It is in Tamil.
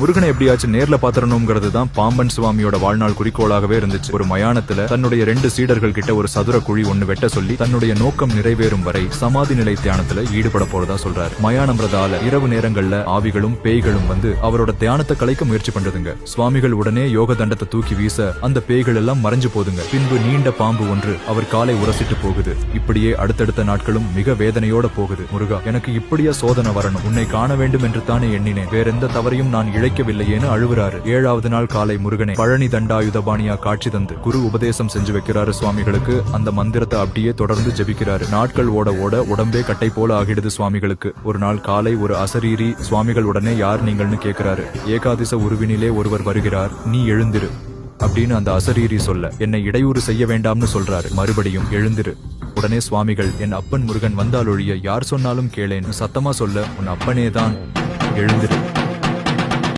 முருகனை எப்படியாச்சும் நேர்ல பாத்திரணுங்கிறது தான் பாம்பன் சுவாமியோட வாழ்நாள் குறிக்கோளாகவே இருந்துச்சு. ஒரு மயானத்துல தன்னுடைய ரெண்டு சீடர்கள் கிட்ட ஒரு சதுர குழி ஒண்ணு வெட்ட சொல்லி தன்னுடைய நோக்கம் நிறைவேறும் வரை சமாதி நிலை தியானத்துல ஈடுபட போறதா சொல்றாரு. மயானம்ன்றதால இரவு நேரங்கள்ல ஆவிகளும் பேய்களும் வந்து அவரோட தியானத்தை கலைக்க முயற்சி பண்றதுங்க. சுவாமிகள் உடனே யோக தண்டத்தை தூக்கி வீச அந்த பேய்கள் எல்லாம் மறைஞ்சு போதுங்க. பின்பு நீண்ட பாம்பு ஒன்று அவர் காலை உரசிட்டு போகுது. இப்படியே அடுத்தடுத்த நாட்களும் மிக வேதனையோட போகுது. முருகா எனக்கு இப்படியா சோதனை வரணும். உன்னை காண வேண்டும் என்று தானே எண்ணினேன். வேற எந்த தவறையும் நான் இழைக்கவில்லையேன்னு அழுவுறாரு ஏழாவது நாள் காலை முருகனை பழனி தண்டாயுதபாணியா காட்சி தந்து குரு உபதேசம் செஞ்சு வைக்கிறாரு சுவாமிகளுக்கு. அந்த மந்திரத்தை அப்படியே தொடர்ந்து ஜெபிக்கிறாரு. நாட்கள் ஓட ஓட உடம்பே கட்டை போல ஆகிடுது சுவாமிகளுக்கு. ஒரு நாள் காலை ஒரு அசரீரி சுவாமிகள் உடனே யார் நீங்கள்னு கேக்குறாரு. ஏகாதிச உருவினிலே ஒருவர் வருகிறார் நீ எழுந்திரு அப்படின்னு அந்த அசரீரி சொல்ல. என்னை இடையூறு செய்ய வேண்டாம்னு சொல்றாரு. மறுபடியும் எழுந்திரு. உடனே சுவாமிகள் என் அப்பன் முருகன் வந்தாலொழிய யார் சொன்னாலும் கேளேன்னு சத்தமா சொல்ல உன் அப்பனே தான் எழுந்திரு.